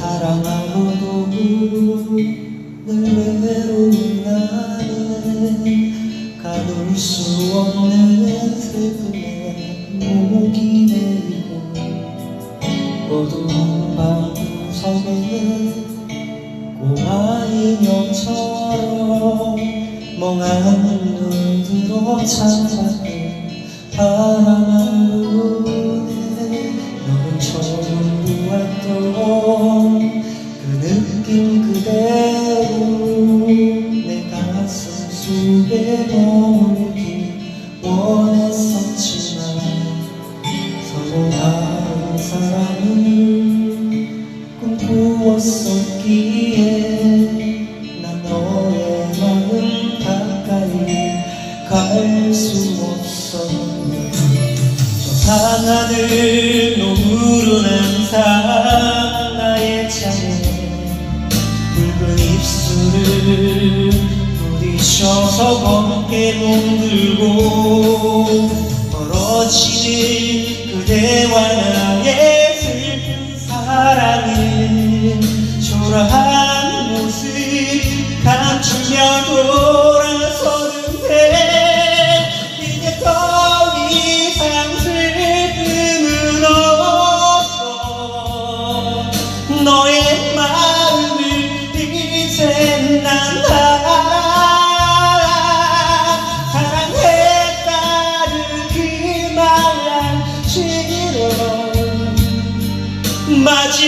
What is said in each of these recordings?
사랑 하나도 늘 외로운 나는 가둘 수 없는 슬픔에 목이 메이고 어두운 방구석에 꼬마 인형처럼 멍한 눈으로 창밖을 바라만 처음 보았던 그 느낌 그대로 내 가슴 속에 머물기 원했었지만 서로 다른 사랑을 꿈꾸었었기에 난 너의 마음 가까이 갈 수 없었네. 저 하나 부딪혀서 검게 몸들고 멀어지는 그대와 나의 슬픈 사랑을 초라한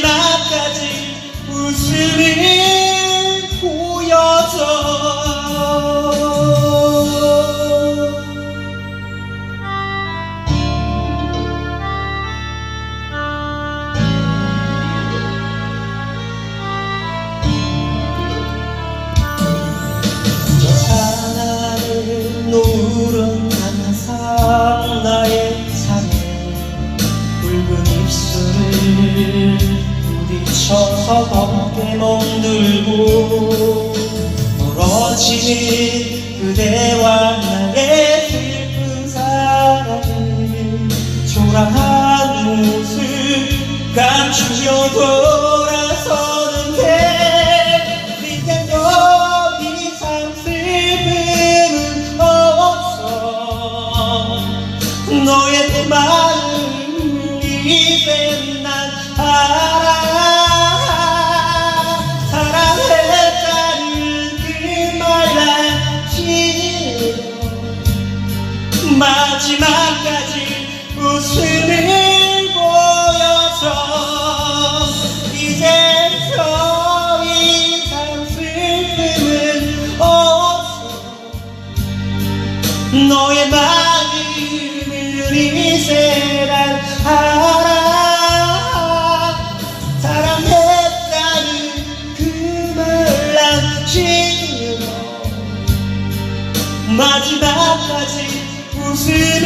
마 부딪혀서 덮게 멍들고 멀어지는 그대와 나의 슬픈 사랑을 초라한 모습 감추며 돌아서는데 이제 더 이상 슬픔은 없어. 너의 마음을 이제 난 알아 마지막까지 보여줘